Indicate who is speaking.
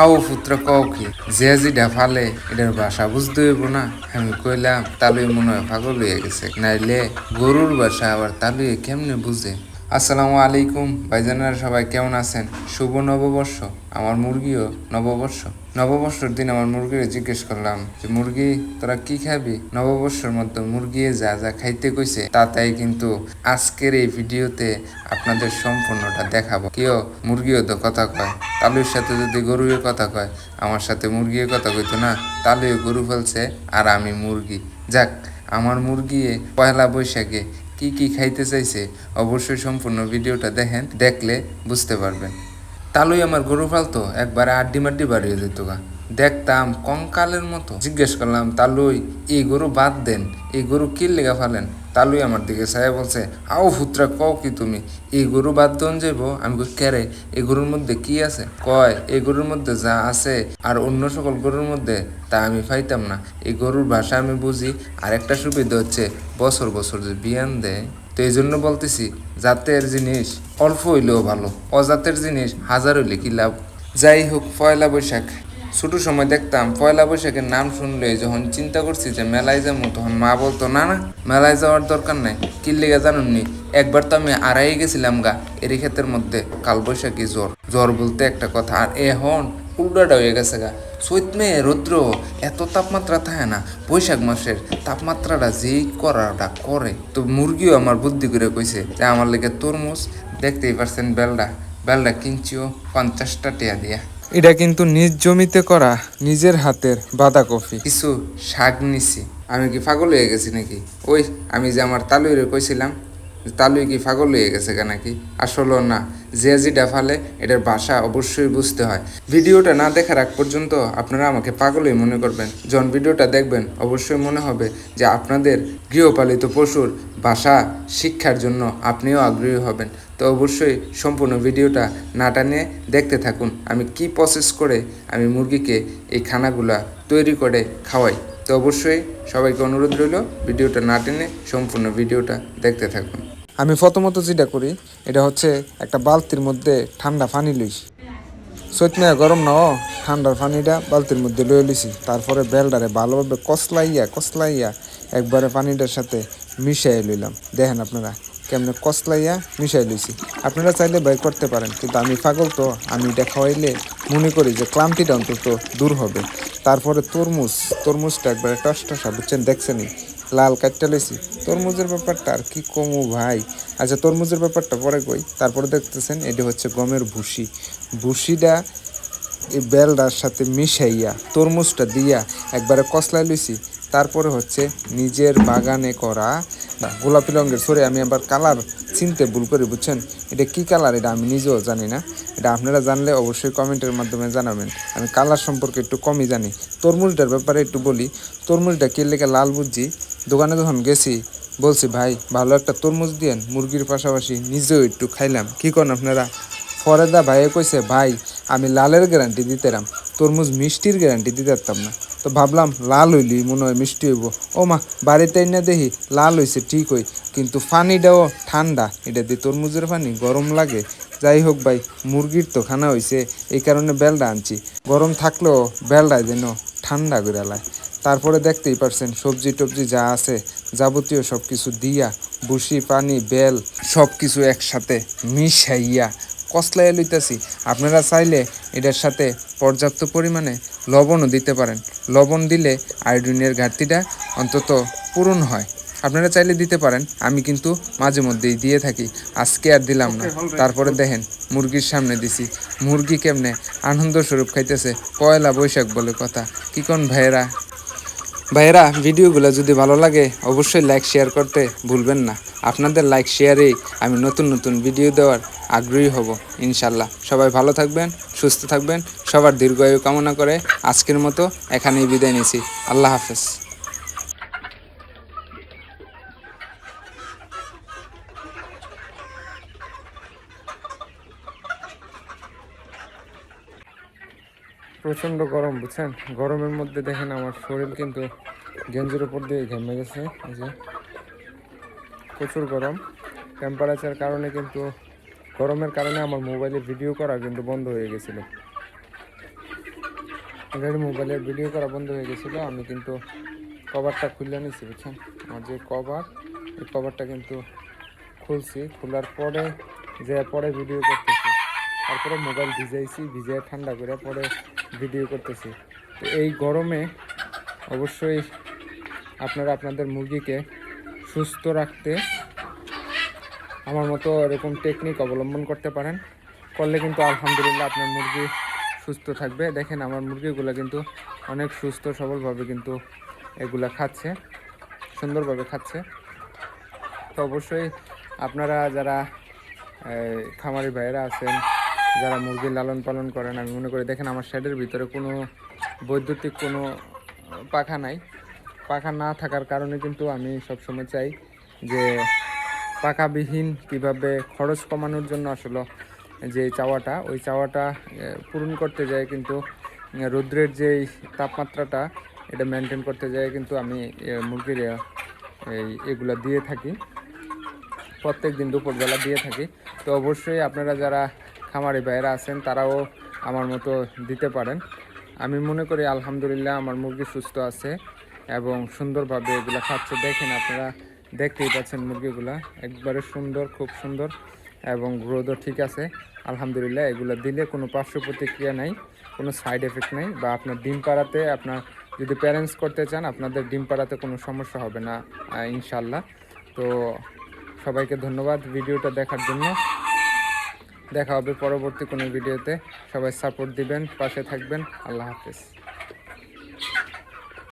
Speaker 1: আও পুত্র কও কি যে যেটা ফালে এটার বাসা বুঝতে হইব না। আমি কইলাম তালুই মনে হয় পাগল হয়ে গেছে। নাইলে গরুর বাসা আবার তালুই কেমনে বুঝে? আসসালামু আলাইকুম, ভাইজানারা সবাই কেমন আছেন? শুভ নববর্ষ, আমার মুরগিও নববর্ষ। নববর্ষর দিন আমার মুরগিরে জিজ্ঞেস করলাম যে, মুরগি, তোরা কি খাবি? নববর্ষের মধ্যে মুরগি যা যা খাইতে কইছে, তা তাই কিন্তু আজকের এই ভিডিওতে আপনাদের সম্পূর্ণটা দেখাবো। কেউ মুরগিও তো কথা কয়, তালুর সাথে যদি গরুর কথা কয়, আমার সাথে মুরগির কথা কইতো না, তালুও গরু ফেলছে আর আমি মুরগি। যাক, আমার মুরগি পয়লা বৈশাখে কি কি খাইতে চাইছে, অবশ্যই সম্পূর্ণ ভিডিওটা দেখেন, দেখলে বুঝতে পারবেন। তালুই আমার গরু ফালতো একবারে আড্ডি মাড্ডি বাড়িয়ে যেত গা। দেখতাম কঙ্কালের মতো। জিজ্ঞেস করলাম, তালুই, এই গরু বাদ দেন, এই গরু কি লেগা ফালেন তালুই আমার দিকে সাহেব বলছে, আও ফুত্রা কও কি তুমি? এই গরু বাদ দন যাইব? আমি কেরে এই গরুর মধ্যে কি আছে? কয়, এই গরুর মধ্যে যা আছে আর অন্য সকল গরুর মধ্যে তা আমি পাইতাম না। এই গরুর ভাষা আমি বুঝি আর একটা সুবিধা হচ্ছে বছর বছর যে বিয়ান দেয়। তো এই জন্য বলতেছি, জাতের জিনিস অল্প হইলেও ভালো, অজাতের জিনিস হাজার হইলে কি লাভ? যাই হোক, পয়লা বৈশাখ। ছোট সময় দেখতাম পয়লা বৈশাখের নাম শুনলে যখন চিন্তা করছি যে মেলায় যাব, তখন মা বলতো, না না, মেলায় যাওয়ার দরকার নাই। কি লেগে জানুন? নি একবার তো আমি আড়াই গেছিলাম গা, এরই ক্ষেতের মধ্যে কাল বৈশাখী জ্বর। জ্বর বলতে একটা কথা, আর এখন উল্টাটা হয়ে গেছে গা। চৈত মে, রৌদ্র, এত তাপমাত্রা থাকে না, বৈশাখ মাসের তাপমাত্রাটা যেই করাটা করে। তো মুরগিও আমার বুদ্ধি করে কইছে যে আমার লেগে তরমুজ, দেখতেই পারছেন বেলডা বেলডা কিনছিও পঞ্চাশটা টিয়া দিয়া। এটা কিন্তু নিজ জমিতে করা নিজের হাতের বাঁধাকপি। কিছু শাক নিছি। আমি কি পাগল হয়ে গেছি নাকি? ওই, আমি যে আমার তালুইরে কইছিলাম তালুই কি পাগল হয়ে গেছে কেন নাকি? আসলে না, যে যেটা ফালে এটার ভাষা অবশ্যই বুঝতে হয়। ভিডিওটা না দেখার আগ পর্যন্ত আপনারা আমাকে পাগলই মনে করবেন। যখন ভিডিওটা দেখবেন, অবশ্যই মনে হবে যে আপনাদের গৃহপালিত পশুর ভাষা শিক্ষার জন্য আপনিও আগ্রহী হবেন। তো অবশ্যই সম্পূর্ণ ভিডিওটা না টানে দেখতে থাকুন। আমি কি প্রসেস করে আমি মুরগিকে এই খানাগুলা তৈরি করে খাওয়াই? তো অবশ্যই সবাইকে অনুরোধ রইল, ভিডিওটা না টেনে সম্পূর্ণ ভিডিওটা দেখতে থাকুন।
Speaker 2: আমি প্রথমত যেটা করি, এটা হচ্ছে একটা বালতির মধ্যে ঠান্ডা পানি লইছি সৈতমেয়া গরম না ও ঠান্ডার পানিটা বালতির মধ্যে লয়ে লইছি। তারপরে বেলডারে ভালোভাবে কসলাইয়া কসলাইয়া একবারে পানিটার সাথে মিশাই লইলাম। দেখেন আপনারা কেমনে কসলাইয়া মিশাই লইছি। আপনারা চাইলে বাই করতে পারেন, কিন্তু আমি পাগল তো, আমি এটা খাওয়াইলে মনে করি যে ক্লান্তিটা অন্তত দূর হবে। তারপরে তরমুজ, তরমুজটা একবারে টস টসা বুঝছেন, দেখছেনই। লাল কাটটা লইছি। তরমুজের ব্যাপারটা আর কি কমু ভাই? আচ্ছা তরমুজের ব্যাপারটা পরে কই? তারপরে দেখতেছেন, এটি হচ্ছে গমের ভুসি। ভুসিটা এই বেলটার সাথে মিশাইয়া, তরমুজটা দিয়া একবারে কসলাই লইছি। তারপরে হচ্ছে নিজের বাগানে করা গোলাপি রঙের সরি আমি আবার কালার চিনতে ভুল করি, বুঝছেন? এটা কি কালার এটা আমি নিজেও জানি না। এটা আপনারা জানলে অবশ্যই কমেন্টের মাধ্যমে জানাবেন। আমি কালার সম্পর্কে একটু কমই জানি। তরমুজটার ব্যাপারে একটু বলি। তরমুজটা কে লেগে লাল বুঝছি? দোকানে যখন গেছি, বলছি, ভাই, ভালো একটা তরমুজ দিয়েন। মুরগির পাশাপাশি নিজেও একটু খাইলাম। কি করেন আপনারা? ফরেদা ভাইয়ে কইছে, ভাই, আমি লালের গ্যারান্টি দিতেরাম তরমুজ মিষ্টির গ্যারান্টি দিতে পারতাম না। তো ভাবলাম লাল হইলি, মনে হয় মিষ্টি হইব। ও মা, বাড়িতে না দেখি লাল হইছে ঠিক হই, কিন্তু পানিটাও ঠান্ডা। এটা দিয়ে তরমুজের পানি গরম লাগে। যাই হোক ভাই, মুরগির তো খানা হইছে, এই কারণে বেলটা আনছি। গরম থাকলেও বেলটায় যেন ঠান্ডা করে লায়। তারপরে দেখতেই পারছেন, সবজি টবজি যা আছে, যাবতীয় সব কিছু দিয়া বুসি পানি, বেল সব কিছু একসাথে মিশাইয়া কসলাইয়া লইতেছি আপনারা চাইলে এটার সাথে পর্যাপ্ত পরিমাণে লবণও দিতে পারেন। লবণ দিলে আয়োডিনের ঘাটতিটা অন্তত পূরণ হয়। আপনারা চাইলে দিতে পারেন আমি কিন্তু মাঝে মধ্যেই দিয়ে থাকি। আজকে আর দিলাম না। তারপরে দেখেন মুরগির সামনে দিছি। মুরগি কেমনে আনন্দ স্বরূপ খাইতেছে পয়লা বৈশাখ বলে কথা। কি কোন ভাইয়েরা? ভাইয়েরা, ভিডিওগুলো যদি ভালো লাগে, অবশ্যই লাইক শেয়ার করতে ভুলবেন না। আপনাদের লাইক শেয়ারেই আমি নতুন নতুন ভিডিও দেওয়ার আগ্রহী হব, ইনশাল্লাহ। সবাই ভালো থাকবেন, সুস্থ থাকবেন, সবার দীর্ঘায়ু কামনা করে আজকের মতো এখানেই বিদায় নিছি। আল্লাহ হাফেজ। প্রচণ্ড গরম, বুঝছেন? গরমের মধ্যে দেখেন আমার শরীর কিন্তু গেঞ্জির উপর দিয়ে ঘেমে গেছে যে। প্রচুর গরম। টেম্পারেচার কারণে কিন্তু, গরমের কারণে আমার মোবাইলে ভিডিও করা কিন্তু বন্ধ হয়ে গেছিল। অলরেডি মোবাইলের ভিডিও করা বন্ধ হয়ে গেছিল, আমি কিন্তু কভারটা খুলে নিয়েছি বুঝছেন? আমার যে কভার এই কভারটা কিন্তু খুলছি। খোলার পরে, যে পরে ভিডিও করতেছি। তারপরে মোবাইল ভিজাইছি, ভিজিয়ে ঠান্ডা করে পরে ভিডিও করতেছি। তো এই গরমে অবশ্যই আপনারা আপনাদের মুরগিকে সুস্থ রাখতে আমার মতো এরকম টেকনিক অবলম্বন করতে পারেন। করলে কিন্তু আলহামদুলিল্লাহ আপনার মুরগি সুস্থ থাকবে। দেখেন আমার মুরগিগুলো কিন্তু অনেক সুস্থ, সবলভাবে কিন্তু এগুলা খাচ্ছে, সুন্দরভাবে খাচ্ছে। তো অবশ্যই আপনারা যারা খামারি ভাইয়েরা আছেন যারা মুরগি লালন পালন করেন, আমি মনে করি দেখেন আমার শেডের ভিতরে কোনো বৈদ্যুতিক কোনো পাখা নাই। পাখা না থাকার কারণে কিন্তু আমি সবসময় চাই যে পাখাবিহীন কীভাবে খরচ কমানোর জন্য আসলে যে চাওয়াটা, ওই চাওয়াটা পূরণ করতে যায় কিন্তু রৌদ্রের যেই তাপমাত্রাটা, এটা মেনটেন করতে যায় কিন্তু আমি মুরগির এই, এগুলা দিয়ে থাকি। প্রত্যেক দিন দুপুরবেলা দিয়ে থাকি। তো অবশ্যই আপনারা যারা খামারি ভাইয়েরা আছেন, তারাও আমার মতো দিতে পারেন। আমি মনে করি আলহামদুলিল্লাহ আমার মুরগি সুস্থ আছে এবং সুন্দরভাবে এগুলো খাচ্ছে। দেখেন আপনারা দেখতেই পাচ্ছেন মুরগিগুলা। একবারে সুন্দর, খুব সুন্দর এবং গ্রোথও ঠিক আছে। আলহামদুলিল্লাহ এগুলো দিলে কোনো পার্শ্ব প্রতিক্রিয়া নাই, কোনো সাইড এফেক্ট নেই বা আপনার ডিম পাড়াতে আপনার যদি প্যারেন্টস করতে চান, আপনাদের ডিম পাড়াতে কোনো সমস্যা হবে না ইনশাল্লাহ তো সবাইকে ধন্যবাদ ভিডিওটা দেখার জন্য। দেখা হবে পরবর্তী কোনো ভিডিওতে। সবাই সাপোর্ট দিবেন পাশে থাকবেন। আল্লাহ হাফেজ।